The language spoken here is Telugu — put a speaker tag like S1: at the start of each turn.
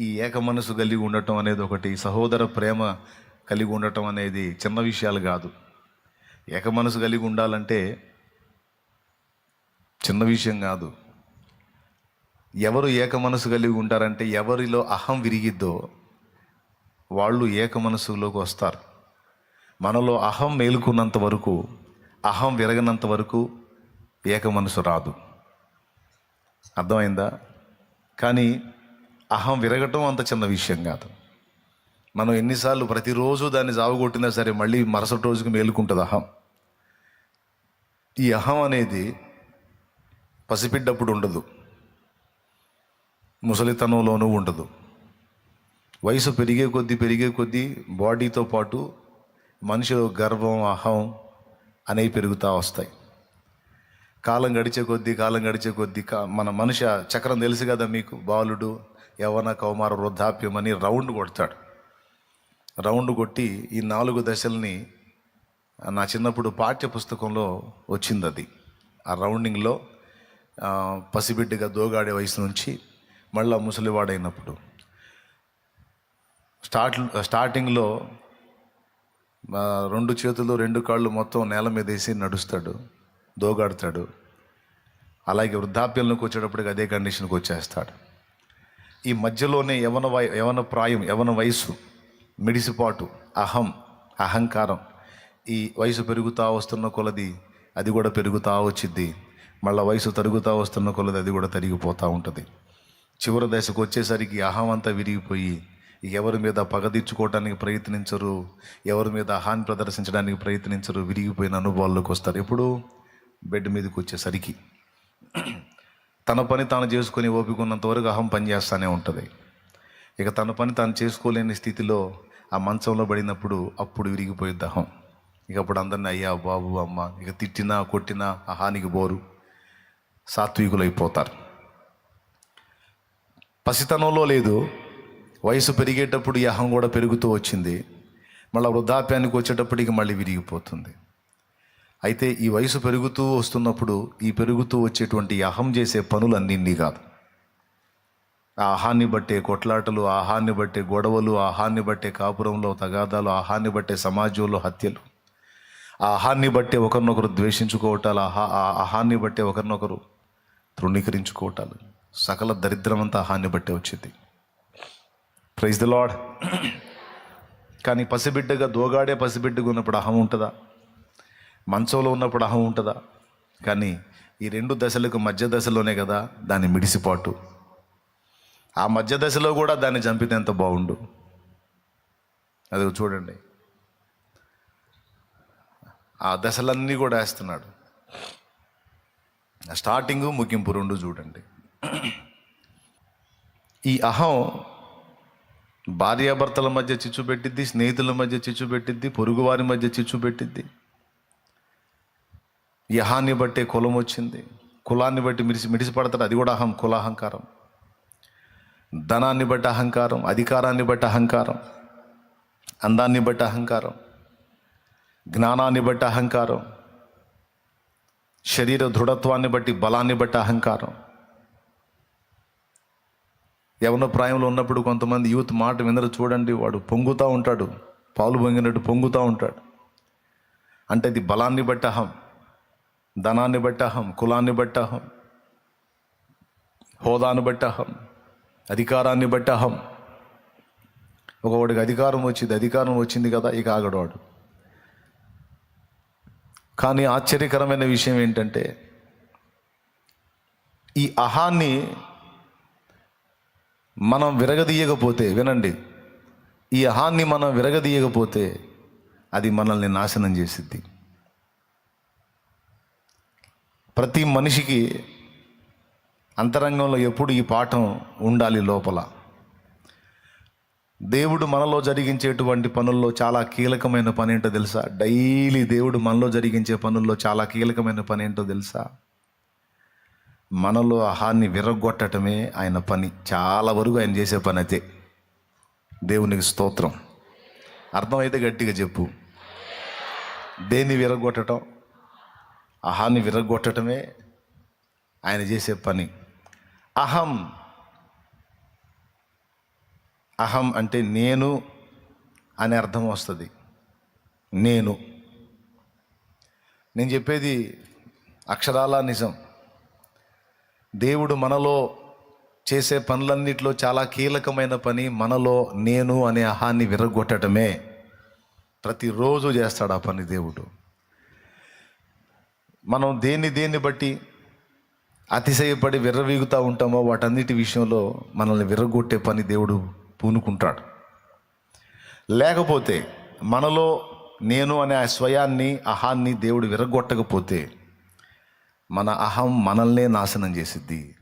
S1: ఈ ఏక మనసు కలిగి ఉండటం అనేది ఒకటి సహోదర ప్రేమ కలిగి ఉండటం అనేది చిన్న విషయాలు కాదు. ఏక మనసు కలిగి ఉండాలంటే చిన్న విషయం కాదు. ఎవరు ఏక మనసు కలిగి ఉంటారంటే ఎవరిలో అహం విరిగిద్దో వాళ్ళు ఏక మనసులోకి వస్తారు. మనలో అహం మేలుకున్నంత వరకు అహం విరగనంత వరకు ఏక మనసు రాదు. అర్థమైందా? కానీ అహం విరగటం అంత చిన్న విషయం కాదు. మనం ఎన్నిసార్లు ప్రతిరోజు దాన్ని జావగొట్టినా సరే మళ్ళీ మరుసటి రోజుకి మేలుకుంటుంది అహం. ఈ అహం అనేది పసిపిడ్డప్పుడు ఉండదు. ముసలితనంలోనూ ఉండదు. వయసు పెరిగే కొద్దీ పెరిగే కొద్దీ బాడీతో పాటు మనిషిలో గర్వం అహం అనేవి పెరుగుతూ వస్తాయి. కాలం గడిచే కొద్దీ కాలం గడిచే కొద్దీ కా మన మనిషి చక్రం తెలుసు కదా మీకు బాలుడు యవన కౌమార వృద్ధాప్యం అని రౌండ్ కొడతాడు. రౌండ్ కొట్టి ఈ నాలుగు దశల్ని నా చిన్నప్పుడు పాఠ్య పుస్తకంలో వచ్చింది అది ఆ రౌండింగ్లో పసిబిడ్డగా దోగాడే వయసు నుంచి మళ్ళీ ముసలివాడైనప్పుడు. స్టార్ట్ స్టార్టింగ్లో రెండు చేతులు రెండు కాళ్ళు మొత్తం నేల మీద వేసి నడుస్తాడు దోగాడతాడు. అలాగే వృద్ధాప్యంలోకి వచ్చేటప్పటికి అదే కండిషన్కి వచ్చేస్తాడు. ఈ మధ్యలోనే యవన వయ యవన ప్రాయం యవన వయసు మిడిసిపాటు అహం అహంకారం ఈ వయసు పెరుగుతూ వస్తున్న కొలది అది కూడా పెరుగుతూ వచ్చిద్ది. మళ్ళీ వయసు తరుగుతూ వస్తున్న కొలది అది కూడా తరిగిపోతూ ఉంటుంది. చివరి దశకు వచ్చేసరికి అహం అంతా విరిగిపోయి ఎవరి మీద పగదిచ్చుకోవటానికి ప్రయత్నించరు ఎవరి మీద అహాన్ని ప్రదర్శించడానికి ప్రయత్నించరు విరిగిపోయిన అనుభవాల్లోకి వస్తారు. ఎప్పుడు బెడ్ మీదకి వచ్చేసరికి. తన పని తాను చేసుకొని ఓపిక ఉన్నంత వరకు అహం పనిచేస్తూనే ఉంటుంది. ఇక తన పని తాను చేసుకోలేని స్థితిలో ఆ మంచంలో పడినప్పుడు అప్పుడు విరిగిపోయిద్ది అహం ఇక అప్పుడు అందరిని అయ్యా బాబు అమ్మ ఇక తిట్టినా కొట్టినా అహానికి బోరు. సాత్వికులైపోతారు. పసితనంలో లేదు. వయసు పెరిగేటప్పుడు ఈ అహం కూడా పెరుగుతూ వచ్చింది. మళ్ళీ వృద్ధాప్యానికి వచ్చేటప్పటికి మళ్ళీ విరిగిపోతుంది. అయితే ఈ వయసు పెరుగుతూ వస్తున్నప్పుడు ఈ పెరుగుతూ వచ్చేటువంటి అహం చేసే పనులు అన్నింది కాదు. ఆ ఆహాన్ని బట్టే కొట్లాటలు ఆహాన్ని బట్టే గొడవలు ఆహాన్ని బట్టే కాపురంలో తగాదాలు ఆహాన్ని బట్టే సమాజంలో హత్యలు. ఆహాన్ని బట్టే ఒకరినొకరు ద్వేషించుకోవటాలు ఆహా ఆ ఆహాన్ని బట్టే ఒకరినొకరు తృణీకరించుకోవటాలు. సకల దరిద్రం అంతా ఆహాన్ని బట్టే వచ్చింది. ప్రైజ్ ద లాడ్ కానీ పసిబిడ్డగా దోగాడే పసిబిడ్డగా ఉన్నప్పుడు అహం ఉంటుందా? మంచంలో ఉన్నప్పుడు అహం ఉంటుందా? కానీ ఈ రెండు దశలకు మధ్య దశలోనే కదా దాని మిడిసిపాటు. ఆ మధ్య దశలో కూడా దాన్ని చంపితే ఎంత బాగుండు అది చూడండి. ఆ దశలన్నీ కూడా వేస్తున్నాడు. స్టార్టింగ్ ముగింపు రెండు చూడండి. ఈ అహం భార్యాభర్తల మధ్య చిచ్చు పెట్టిద్ది స్నేహితుల మధ్య చిచ్చు పెట్టిద్ది పొరుగువారి మధ్య చిచ్చు పెట్టిద్ది. యహాన్ని బట్టే కులం వచ్చింది. కులాన్ని బట్టి మిడిసి మిడిసిపడతాడు అది కూడా అహం కులాహంకారం ధనాన్ని బట్టి అహంకారం అధికారాన్ని బట్టి అహంకారం అందాన్ని బట్టి అహంకారం జ్ఞానాన్ని బట్టి అహంకారం శరీర దృఢత్వాన్ని బట్టి బలాన్ని బట్టి అహంకారం. యవన ప్రాయంలో ఉన్నప్పుడు కొంతమంది యూత్ మాట వినరు. చూడండి వాడు పొంగుతూ ఉంటాడు. పాలు పొంగినట్టు పొంగుతూ ఉంటాడు. అంటే అది బలాన్ని బట్టి అహం. ధనాన్ని బట్టి అహం కులాన్ని బట్టి అహం హోదాను బట్టి అహం అధికారాన్ని బట్టి అహం. ఒకవాడికి అధికారం వచ్చింది అధికారం వచ్చింది కదా ఇక ఆగడవాడు. కానీ ఆశ్చర్యకరమైన విషయం ఏంటంటే ఈ అహాన్ని మనం విరగదీయకపోతే వినండి ఈ అహాన్ని మనం విరగదీయకపోతే అది మనల్ని నాశనం చేసిద్ది. ప్రతి మనిషికి అంతరంగంలో ఎప్పుడు ఈ పాఠం ఉండాలి లోపల. దేవుడు మనలో జరిగించేటువంటి పనుల్లో చాలా కీలకమైన పని ఏంటో తెలుసా? డైలీ దేవుడు మనలో జరిగించే పనుల్లో చాలా కీలకమైన పని ఏంటో తెలుసా? మనలో ఆహాన్ని విరగొట్టడమే ఆయన పని. చాలా వరకు ఆయన చేసే పని అయితే దేవునికి స్తోత్రం. అర్థమైతే గట్టిగా చెప్పు. దేన్ని విరగొట్టడం అహాన్ని విరగొట్టడమే ఆయన చేసే పని. అహం. అహం అంటే నేను అనే అర్థం వస్తుంది. నేను. నేను చెప్పేది అక్షరాల నిజం. దేవుడు మనలో చేసే పనులన్నిటిలో చాలా కీలకమైన పని మనలో నేను అనే అహాన్ని విరగొట్టడమే ప్రతిరోజు చేస్తాడు ఆ పని దేవుడు. మనం దేన్ని దేన్ని బట్టి అతిశయపడి విర్రవీగుతూ ఉంటామో వాటన్నిటి విషయంలో మనల్ని విర్రగొట్టే పని దేవుడు పూనుకుంటాడు. లేకపోతే మనలో నేను అనే ఆ స్వయాన్ని అహాన్ని దేవుడు విరగొట్టకపోతే మన అహం మనల్నే నాశనం చేసిద్ది.